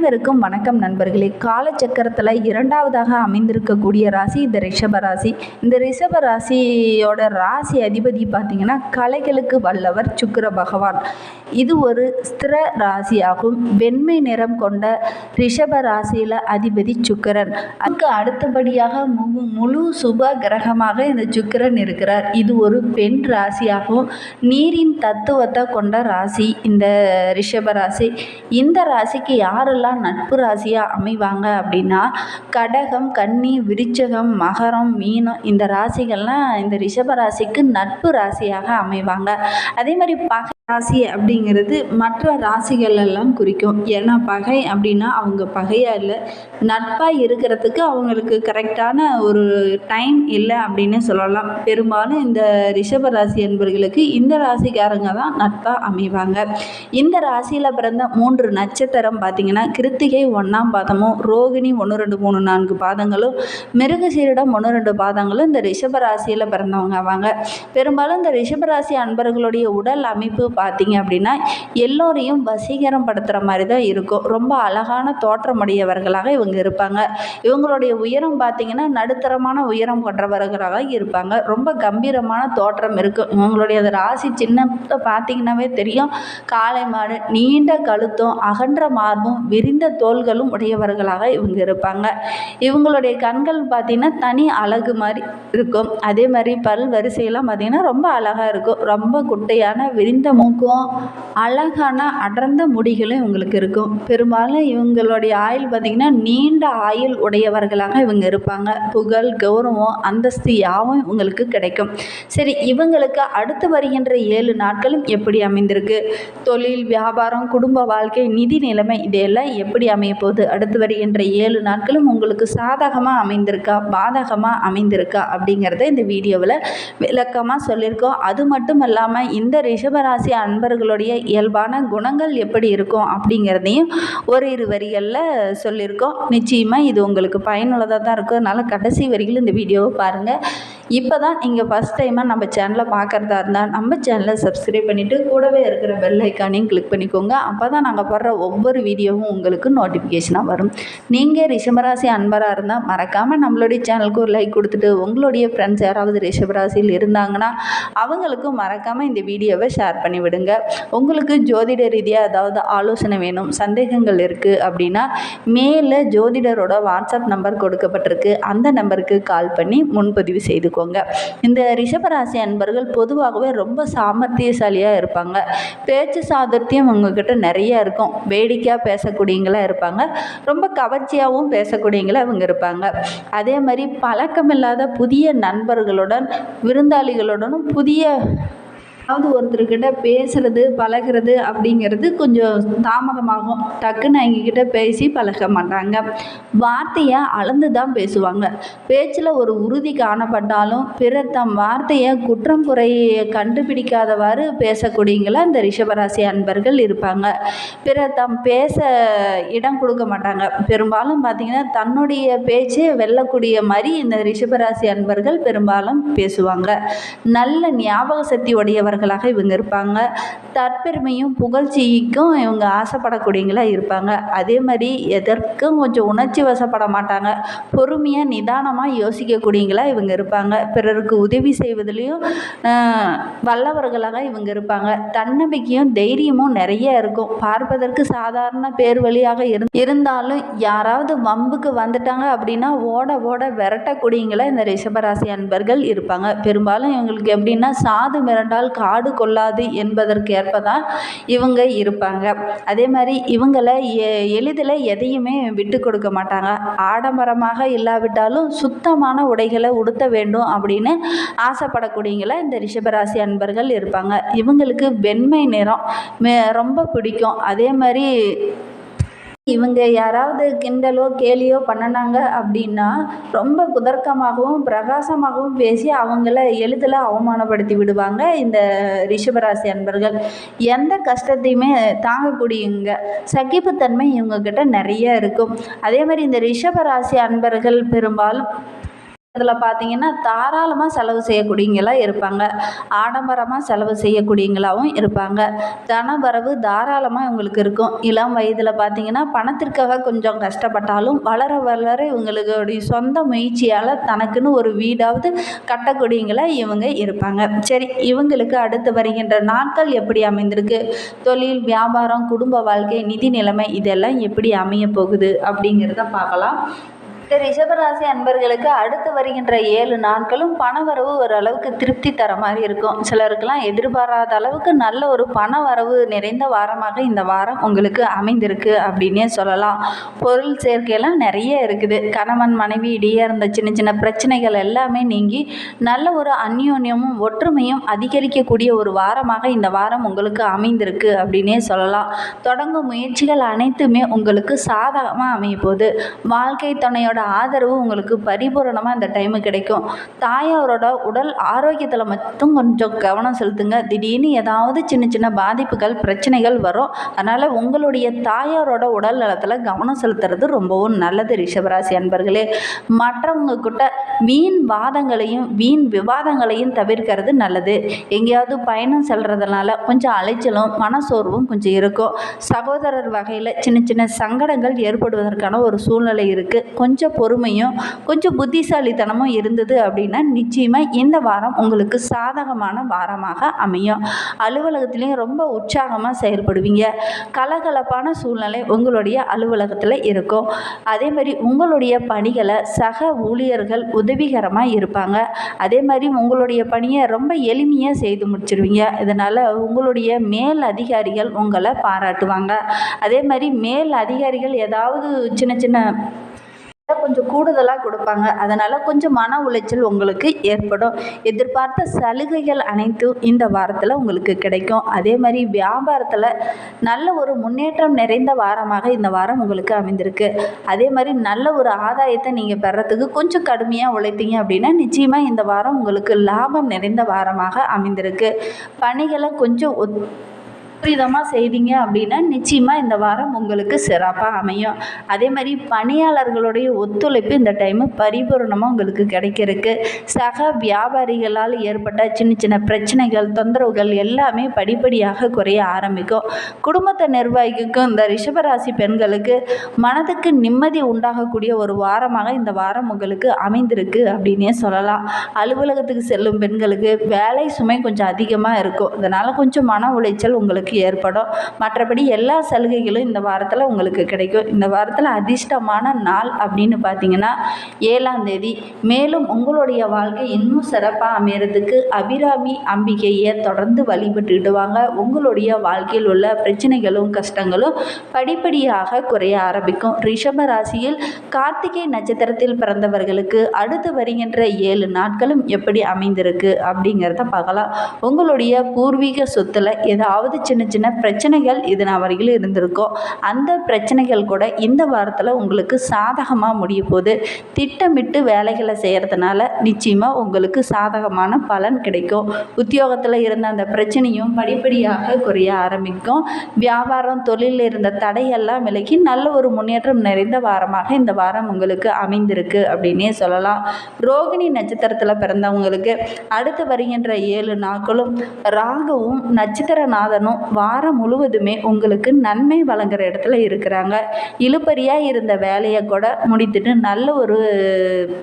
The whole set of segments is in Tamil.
அனைவருக்கும் வணக்கம் நண்பர்களே. காலச்சக்கரத்தில் இரண்டாவதாக அமைந்திருக்கக்கூடிய ராசி இந்த ரிஷப ராசி. இந்த ரிஷப ராசியோட ராசி அதிபதி பார்த்தீங்கன்னா கலைகளுக்கு வல்லவர் சுக்கிர பகவான். இது ஒரு ஸ்திர ராசியாகும். வெண்மை நிறம் கொண்ட ரிஷப ராசியில் அதிபதி சுக்கிரன். அதுக்கு அடுத்தபடியாக முழு முழு சுப கிரகமாக இந்த சுக்கிரன் இருக்கிறார். இது ஒரு பெண் ராசியாகவும் நீரின் தத்துவத்தை கொண்ட ராசி இந்த ரிஷப ராசி. இந்த ராசிக்கு யாரெல்லாம் நட்பு ராசியாக அமைவாங்க அப்படின்னா கடகம் கன்னி விருச்சகம் மகரம் மீனம் இந்த ராசிகள்லாம் இந்த ரிஷப ராசிக்கு நட்பு ராசியாக அமைவாங்க. அதே மாதிரி பகை ராசி அப்படிங்கிறது மற்ற ராசிகள் எல்லாம் குறிக்கும். ஏன்னா பகை அப்படின்னா அவங்க பகையாக இல்லை. நட்பாக இருக்கிறதுக்கு அவங்களுக்கு கரெக்டான ஒரு டைம் இல்லை அப்படின்னு சொல்லலாம். பெரும்பாலும் இந்த ரிஷப ராசி என்பவர்களுக்கு இந்த ராசிக்காரங்க தான் நட்பாக அமைவாங்க. இந்த ராசியில் பிறந்த மூன்று நட்சத்திரம் பார்த்திங்கன்னா கிருத்திகை ஒன்றாம் பாதமும் ரோகிணி ஒன்று ரெண்டு மூணு நான்கு பாதங்களும் மிருகசீரிடம் ஒன்று ரெண்டு பாதங்களும் இந்த ரிஷபராசியில் பிறந்தவங்க ஆவாங்க பெரும்பாலும் இந்த ரிஷபராசி அன்பர்களுடைய உடல் அமைப்பு பார்த்தீங்க அப்படின்னா எல்லோரையும் வசீகரம் படுத்துகிற மாதிரி தான் இருக்கும். ரொம்ப அழகான தோற்றமுடையவர்களாக இவங்க இருப்பாங்க. இவங்களுடைய உயரம் பார்த்தீங்கன்னா நடுத்தரமான உயரம் கொண்டவர்களாக இருப்பாங்க. ரொம்ப கம்பீரமான தோற்றம் இருக்கும் இவங்களுடைய அந்த ராசி சின்னத்தை பார்த்தீங்கன்னாவே தெரியும். காளை மாடு நீண்ட கழுத்தும் அகன்ற மார்பும் விரிந்த தோள்களும் உடையவர்களாக இவங்க இருப்பாங்க. இவங்களுடைய கண்கள் பார்த்திங்கன்னா தனி அழகு மாதிரி இருக்கும். அதே மாதிரி பல் வரிசையெல்லாம் பார்த்தீங்கன்னா ரொம்ப அழகாக இருக்கும். ரொம்ப குட்டையான விரிந்த மூக்கும் அழகான அடர்ந்த முடிகளும் இவங்களுக்கு இருக்கும். பெரும்பாலும் இவங்களுடைய ஆயுள் பார்த்திங்கன்னா நீண்ட ஆயுள் உடையவர்களாக இவங்க இருப்பாங்க. புகழ் கௌரவம் அந்தஸ்து யாவும் இவங்களுக்கு கிடைக்கும். சரி இவங்களுக்கு அடுத்து வருகின்ற ஏழு நாட்களும் எப்படி அமைந்திருக்கு? தொழில் வியாபாரம் குடும்ப வாழ்க்கை நிதி நிலைமை இதையெல்லாம் எப்படி அமைய போகுது அடுத்து வருகின்ற ஏழு நாட்களும் உங்களுக்கு சாதகமாக அமைந்திருக்கா? பாதகமாக அமைந்திருக்கா? அப்படிங்கிறத இந்த வீடியோவில் விளக்கமாக சொல்லியிருக்கோம். அது மட்டும் இல்லாமல் இந்த ரிஷபராசி அன்பர்களுடைய இயல்பான குணங்கள் எப்படி இருக்கும் அப்படிங்கிறதையும் ஒரு இரு வரிகளில் சொல்லியிருக்கோம். நிச்சயமாக இது உங்களுக்கு பயனுள்ளதாக தான் இருக்கும். அதனால் கடைசி வரிகள் இந்த வீடியோவை பாருங்கள் இப்போ தான் நீங்கள் ஃபஸ்ட் டைமாக நம்ம சேனலை பார்க்குறதா இருந்தால் நம்ம சேனலை சப்ஸ்கிரைப் பண்ணிவிட்டு கூடவே இருக்கிற பெல் ஐக்கானையும் கிளிக் பண்ணிக்கோங்க. அப்போ தான் நாங்கள் போடுற ஒவ்வொரு வீடியோவும் உங்களுக்கு நோட்டிஃபிகேஷனாக வரும். நீங்கள் ரிஷபராசி அன்பராக இருந்தால் மறக்காமல் நம்மளுடைய சேனலுக்கு ஒரு லைக் கொடுத்துட்டு உங்களுடைய ஃப்ரெண்ட்ஸ் யாராவது ரிஷபராசியில் இருந்தாங்கன்னா அவங்களுக்கும் மறக்காமல் இந்த வீடியோவை ஷேர் பண்ணி விடுங்க உங்களுக்கு ஜோதிட ரீதியாக ஏதாவது ஆலோசனை வேணும் சந்தேகங்கள் இருக்குது அப்படின்னா மேலே ஜோதிடரோட வாட்ஸ்அப் நம்பர் கொடுக்கப்பட்டிருக்கு. அந்த நம்பருக்கு கால் பண்ணி முன்பதிவு செய்துக்கோங்க. இந்த ரிஷபராசி அன்பர்கள் பொதுவாகவே ரொம்ப சாமர்த்தியசாலியாக இருப்பாங்க. பேச்சு சாதுர்த்தியம் உங்ககிட்ட நிறைய இருக்கும். வேடிக்கையாக பேசக்கூடிய பேசக்கூடியவங்களாக இருப்பாங்க. ரொம்ப கவர்ச்சியாகவும் பேசக்கூடியவங்களாக அவங்க இருப்பாங்க. அதே மாதிரி பழக்கமில்லாத புதிய நண்பர்களுடன் விருந்தாளிகளுடனும் புதிய அதாவது ஒருத்தர்கிட்ட பேசுகிறது பழகிறது அப்படிங்கிறது கொஞ்சம் தாமதமாகும். டக்குன்னு அவங்கக்கிட்ட பேசி பழக மாட்டாங்க. வார்த்தையை அளந்து தான் பேசுவாங்க. பேச்சில் ஒரு உறுதி காணப்பட்டாலும் பிறர் தம் வார்த்தையை குற்றம் குறையை கண்டுபிடிக்காதவாறு பேசக்கூடியங்களா இந்த ரிஷபராசி அன்பர்கள் இருப்பாங்க. பிறர் தம் பேச இடம் கொடுக்க மாட்டாங்க. பெரும்பாலும் பார்த்திங்கன்னா தன்னுடைய பேச்சே வெல்லக்கூடிய மாதிரி இந்த ரிஷபராசி அன்பர்கள் பெரும்பாலும் பேசுவாங்க. நல்ல ஞாபக சக்தி உடையவர்கள் உள்ளவர்களாக இவங்க இருப்பாங்க. தற்பெருமையும் புகழ்ச்சிக்கும் இவங்க ஆசைப்படக்கூடியவங்களாக இருப்பாங்க. அதே மாதிரி எதற்கும் கொஞ்சம் உணர்ச்சி வசப்பட மாட்டாங்க. பொறுமையாக நிதானமாக யோசிக்கக்கூடியவங்களாக இவங்க இருப்பாங்க. பிறருக்கு உதவி செய்வதிலையும் வல்லவர்களாக இவங்க இருப்பாங்க. தன்னம்பிக்கையும் தைரியமும் நிறைய இருக்கும். பார்ப்பதற்கு சாதாரண பேர் வழியாக இருந்தாலும் யாராவது வம்புக்கு வந்துட்டாங்க அப்படின்னா ஓட ஓட விரட்டக்கூடியவங்களா இந்த ரிஷபராசி அன்பர்கள் இருப்பாங்க. பெரும்பாலும் இவங்களுக்கு எப்படின்னா சாது மிரண்டால் காடு கொள்ளாது என்பதற்கு ஏற்ப தான் இவங்க இருப்பாங்க. அதே மாதிரி இவங்களை எ எளிதில் எதையுமே விட்டு கொடுக்க மாட்டாங்க. ஆடம்பரமாக இல்லாவிட்டாலும் சுத்தமான உடைகளை உடுத்த வேண்டும் அப்படின்னு ஆசைப்படக்கூடியங்கள இந்த ரிஷபராசி அன்பர்கள் இருப்பாங்க. இவங்களுக்கு வெண்மை நிறம் ரொம்ப பிடிக்கும். அதே மாதிரி இவங்க யாராவது கிண்டலோ கேலியோ பண்ணினாங்க அப்படின்னா ரொம்ப குதர்க்கமாகவும் பிரகாசமாகவும் பேசி அவங்கள எழுத்தில் அவமானப்படுத்தி விடுவாங்க இந்த ரிஷபராசி அன்பர்கள். எந்த கஷ்டத்தையுமே தாங்கக்கூடியவங்க சகிப்புத்தன்மை இவங்கக்கிட்ட நிறைய இருக்கும். அதே மாதிரி இந்த ரிஷபராசி அன்பர்கள் பெரும்பாலும் இதில் பார்த்தீங்கன்னா தாராளமாக செலவு செய்யக்கூடியவங்களாக இருப்பாங்க. ஆடம்பரமாக செலவு செய்யக்கூடியவங்களாகவும் இருப்பாங்க. தனவரவு தாராளமாக இவங்களுக்கு இருக்கும். இளம் வயதில் பார்த்தீங்கன்னா பணத்திற்காக கொஞ்சம் கஷ்டப்பட்டாலும் வளர வளர இவங்களுடைய சொந்த முயற்சியால் தனக்குன்னு ஒரு வீடாவது கட்டக்கூடியவங்களாக இவங்க இருப்பாங்க. சரி இவங்களுக்கு அடுத்து வருகின்ற நாட்கள் எப்படி அமைந்திருக்கு? தொழில் வியாபாரம் குடும்ப வாழ்க்கை நிதி நிலைமை இதெல்லாம் எப்படி அமைய போகுது அப்படிங்கிறத பார்க்கலாம். இந்த ரிஷபராசி அன்பர்களுக்கு அடுத்து வருகின்ற ஏழு நாட்களும் பணவரவு ஓரளவுக்கு திருப்தி தர மாதிரி இருக்கும். சிலருக்கெல்லாம் எதிர்பாராத அளவுக்கு நல்ல ஒரு பண வரவு நிறைந்த வாரமாக இந்த வாரம் உங்களுக்கு அமைந்திருக்கு அப்படின்னே சொல்லலாம். பொருள் சேர்க்கையெல்லாம் நிறைய இருக்குது. கணவன் மனைவி இடையே இருந்த சின்ன சின்ன பிரச்சனைகள் எல்லாமே நீங்கி நல்ல ஒரு அந்யோன்யமும் ஒற்றுமையும் அதிகரிக்கக்கூடிய ஒரு வாரமாக இந்த வாரம் உங்களுக்கு அமைந்திருக்கு அப்படின்னே சொல்லலாம். தொடங்கும் முயற்சிகள் அனைத்துமே உங்களுக்கு சாதகமாக அமைய போகுது. வாழ்க்கை துணையோட ஆதரவு உங்களுக்கு பரிபூரணமாக இந்த டைமு கிடைக்கும். தாயாரோட உடல் ஆரோக்கியத்தில் மட்டும் கொஞ்சம் கவனம் செலுத்துங்க. திடீர்னு ஏதாவது சின்ன சின்ன பாதிப்புகள் பிரச்சனைகள் வரும். அதனால் உங்களுடைய தாயாரோட உடல் நலத்தில் கவனம் செலுத்துறது ரொம்பவும் நல்லது ரிஷபராசி அன்பர்களே. மற்றவங்க கிட்ட வீண் வாதங்களையும் வீண் விவாதங்களையும் தவிர்க்கிறது நல்லது. எங்கேயாவது பயணம் செல்றதுனால கொஞ்சம் அலைச்சலும் மனசோர்வும் கொஞ்சம் இருக்கும். சகோதரர் வகையில் சின்ன சின்ன சங்கடங்கள் ஏற்படுவதற்கான ஒரு சூழ்நிலை இருக்குது கொஞ்சம் பொறுமையும் கொஞ்சம் புத்திசாலித்தனமும் இருந்தது அப்படின்னா நிச்சயமாக இந்த வாரம் உங்களுக்கு சாதகமான வாரமாக அமையும். அலுவலகத்துலேயும் ரொம்ப உற்சாகமாக செயல்படுவீங்க. கலகலப்பான சூழ்நிலை உங்களுடைய அலுவலகத்தில் இருக்கும். அதே மாதிரி உங்களுடைய பணிகளை சக ஊழியர்கள் உதவிகரமாக இருப்பாங்க. அதே மாதிரி உங்களுடைய பணியை ரொம்ப எளிமையாக செய்து முடிச்சிருவீங்க. இதனால் உங்களுடைய மேல் அதிகாரிகள் உங்களை பாராட்டுவாங்க. அதே மாதிரி மேல் அதிகாரிகள் ஏதாவது சின்ன சின்ன கொஞ்சம் கூடுதலாக கொடுப்பாங்க. அதனால் கொஞ்சம் மன உளைச்சல் உங்களுக்கு ஏற்படும். எதிர்பார்த்த சலுகைகள் அனைத்தும் இந்த வாரத்தில் உங்களுக்கு கிடைக்கும். அதே மாதிரி வியாபாரத்தில் நல்ல ஒரு முன்னேற்றம் நிறைந்த வாரமாக இந்த வாரம் உங்களுக்கு அமைந்திருக்கு. அதே மாதிரி நல்ல ஒரு ஆதாயத்தை நீங்கள் பெறத்துக்கு கொஞ்சம் கடுமையாக உழைத்தீங்க அப்படின்னா நிச்சயமாக இந்த வாரம் உங்களுக்கு லாபம் நிறைந்த வாரமாக அமைந்திருக்கு. பணிகளை கொஞ்சம் விபரீதமாக செய்தீங்க அப்படின்னா நிச்சயமாக இந்த வாரம் உங்களுக்கு சிறப்பாக அமையும். அதே மாதிரி பணியாளர்களுடைய ஒத்துழைப்பு இந்த டைமு பரிபூரணமாக உங்களுக்கு கிடைக்கிறதுக்கு சக வியாபாரிகளால் ஏற்பட்ட சின்ன சின்ன பிரச்சனைகள் தொந்தரவுகள் எல்லாமே படிப்படியாக குறைய ஆரம்பிக்கும். குடும்பத்தை நிர்வகிக்கும் இந்த ரிஷபராசி பெண்களுக்கு மனதுக்கு நிம்மதி உண்டாகக்கூடிய ஒரு வாரமாக இந்த வாரம் உங்களுக்கு அமைந்திருக்கு அப்படின்னே சொல்லலாம். அலுவலகத்துக்கு செல்லும் பெண்களுக்கு வேலை சுமை கொஞ்சம் அதிகமாக இருக்கும். இதனால் கொஞ்சம் மன உளைச்சல் உங்களுக்கு உங்களுக்கு ஏற்படும். மற்றபடி எல்லா சலுகைகளும் இந்த வாரத்தில் உங்களுக்கு கிடைக்கும். இந்த வாரத்தில் அதிர்ஷ்டமான நாள் அப்படின்னு பார்த்தீங்கன்னா ஏழாம் தேதி. மேலும் உங்களுடைய வாழ்க்கை இன்னும் சிறப்பாக அமையறதுக்கு அபிராமி அம்பிகையை தொடர்ந்து வழிபட்டுடுவாங்க உங்களுடைய வாழ்க்கையில் உள்ள பிரச்சனைகளும் கஷ்டங்களும் படிப்படியாக குறைய ஆரம்பிக்கும். ரிஷப ராசியில் கார்த்திகை நட்சத்திரத்தில் பிறந்தவர்களுக்கு அடுத்து வருகின்ற ஏழு நாட்களும் எப்படி அமைந்திருக்கு அப்படிங்கிறத பார்க்கலாம். உங்களுடைய பூர்வீக சொத்தில் ஏதாவது சின்ன சின்ன சின்ன பிரச்சனைகள் இது நான் இருந்திருக்கோ இருந்திருக்கோம். அந்த பிரச்சனைகள் கூட இந்த வாரத்தில் உங்களுக்கு சாதகமாக முடிய போகுது. திட்டமிட்டு வேலைகளை செய்கிறதுனால நிச்சயமாக உங்களுக்கு சாதகமான பலன் கிடைக்கும். உத்தியோகத்தில் இருந்த அந்த பிரச்சனையும் படிப்படியாக குறைய ஆரம்பிக்கும். வியாபாரம் தொழிலில் இருந்த தடையெல்லாம் விலகி நல்ல ஒரு முன்னேற்றம் நிறைந்த வாரமாக இந்த வாரம் உங்களுக்கு அமைந்திருக்கு அப்படின்னே சொல்லலாம். ரோகிணி நட்சத்திரத்தில் பிறந்தவங்களுக்கு அடுத்து வருகின்ற ஏழு நாட்களும் ராகுவும் நட்சத்திரநாதனும் வாரம் முழுவதுமே உங்களுக்கு நன்மை வழங்குற இடத்துல இருக்கிறாங்க. இழுபறியாக இருந்த வேலையை கூட முடித்துட்டு நல்ல ஒரு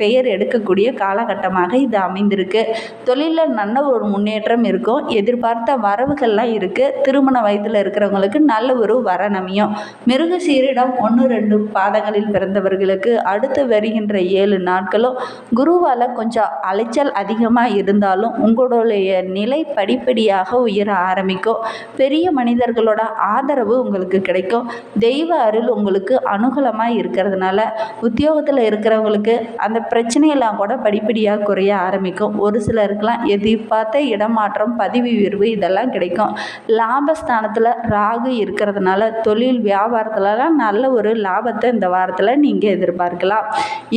பெயர் எடுக்கக்கூடிய காலகட்டமாக இது அமைந்திருக்கு. தொழிலில் நல்ல ஒரு முன்னேற்றம் இருக்கும். எதிர்பார்த்த வரவுகள்லாம் இருக்குது திருமண வயதில் இருக்கிறவங்களுக்கு நல்ல ஒரு வரநமியம் மிருக சீரிடம் ஒன்று ரெண்டு பாதங்களில் பிறந்தவர்களுக்கு அடுத்து வருகின்ற ஏழு நாட்களும் குருவால் கொஞ்சம் அலைச்சல் அதிகமாக இருந்தாலும் உங்களுடைய நிலை படிப்படியாக உயர ஆரம்பிக்கும். பெரிய மனிதர்களோட ஆதரவு உங்களுக்கு கிடைக்கும். தெய்வ அருள் உங்களுக்கு அனுகூலமாக இருக்கிறதுனால உத்தியோகத்தில் இருக்கிறவங்களுக்கு அந்த பிரச்சனையெல்லாம் கூட படிப்படியாக குறைய ஆரம்பிக்கும். ஒரு சிலருக்கெல்லாம் எதிர்பார்த்த இடமாற்றம் பதவி உயர்வு இதெல்லாம் கிடைக்கும். லாபஸ்தானத்தில் ராகு இருக்கிறதுனால தொழில் வியாபாரத்துலலாம் நல்ல ஒரு லாபத்தை இந்த வாரத்தில் நீங்கள் எதிர்பார்க்கலாம்.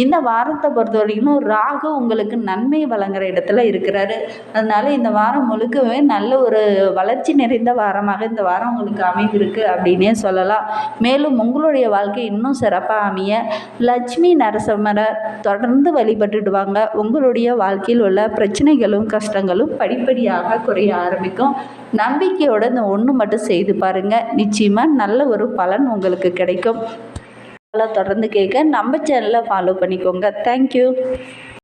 இந்த வாரத்தை பொறுத்த வரைக்கும் ராகு உங்களுக்கு நன்மை வழங்குற இடத்துல இருக்கிறாரு. அதனால இந்த வாரம் முழுக்கவே நல்ல ஒரு வளர்ச்சி நிறைந்த வாரமாக வாரமாக இந்த வாரம் உங்களுக்கு அமைந்திருக்கு அப்படின்னே சொல்லலாம். மேலும் உங்களுடைய வாழ்க்கை இன்னும் சிறப்பாக அமைய லட்சுமி நரசிம்மரை தொடர்ந்து வழிபட்டுட்டு வாங்க உங்களுடைய வாழ்க்கையில் உள்ள பிரச்சனைகளும் கஷ்டங்களும் படிப்படியாக குறைய ஆரம்பிக்கும். நம்பிக்கையோட இந்த ஒன்று மட்டும் செய்து பாருங்கள் நிச்சயமாக நல்ல ஒரு பலன் உங்களுக்கு கிடைக்கும். தொடர்ந்து கேட்க நம்ம சேனலை ஃபாலோ பண்ணிக்கோங்க. தேங்க்யூ